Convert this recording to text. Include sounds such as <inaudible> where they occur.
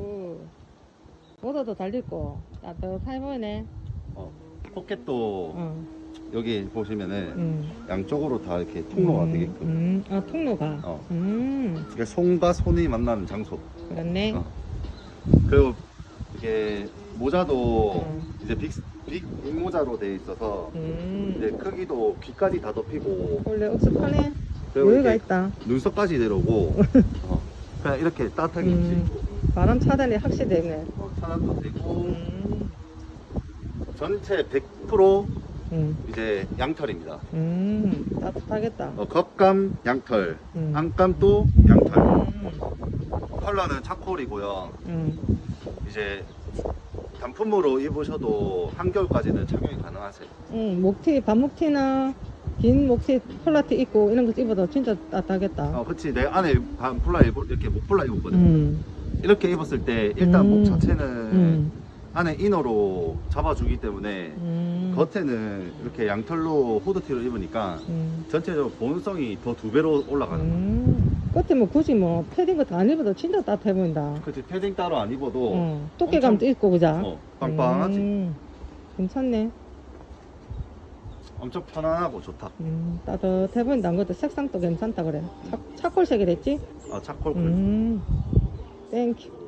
오. 모자도 달리고 따뜻해 보이네. 어, 포켓도 어. 여기 보시면은 음. 양쪽으로 다 이렇게 통로가 음, 되게끔. 음. 아 통로가. 어. 음. 이게 손과 손이 만나는 장소. 그렇네. 어. 그리고 이게 모자도 음. 이제 빅, 빅, 빅 모자로 돼 있어서 음. 이제 크기도 귀까지 다 덮이고 원래. 그리고 여유가 이렇게 있다. 눈썹까지 내려오고 <laughs> 어, 그냥 이렇게 따뜻하게 음. 입지 바람 차단이 확실히 되네. 어, 차단도 되고 음. 전체 100% 음. 이제 양털입니다. 음. 따뜻하겠다. 어, 겉감 양털, 음. 안감도 양털. 음. 컬러는 차콜이고요. 음. 이제 단품으로 입으셔도 한겨울까지는 착용이 가능하세요. 음. 목티, 반목티나 긴 목티, 폴라티 입고 이런 거 입어도 진짜 따뜻하겠다. 어, 그치. 내 안에 반폴라 입을 이렇게 목폴라 입었거든. 음. 이렇게 입었을 때 일단 음. 목 자체는 음. 안에 이너로 잡아주기 때문에 음. 겉에는 이렇게 양털로 후드티를 입으니까 음. 전체적으로 보온성이 더 두 배로 올라가는 거야. 음. 끝에 뭐 굳이 뭐 패딩 같은 거안 입어도 진짜 따뜻해 보인다. 그치. 패딩 따로 안 입어도 어. 두께감도 있고 그자. 어, 빵빵하지. 음. 괜찮네. 엄청 편안하고 좋다. 음. 따뜻해 보인다. 안 그래도 색상도 괜찮다 그래. 차, 차콜색이 됐지? 아, 차콜 음. think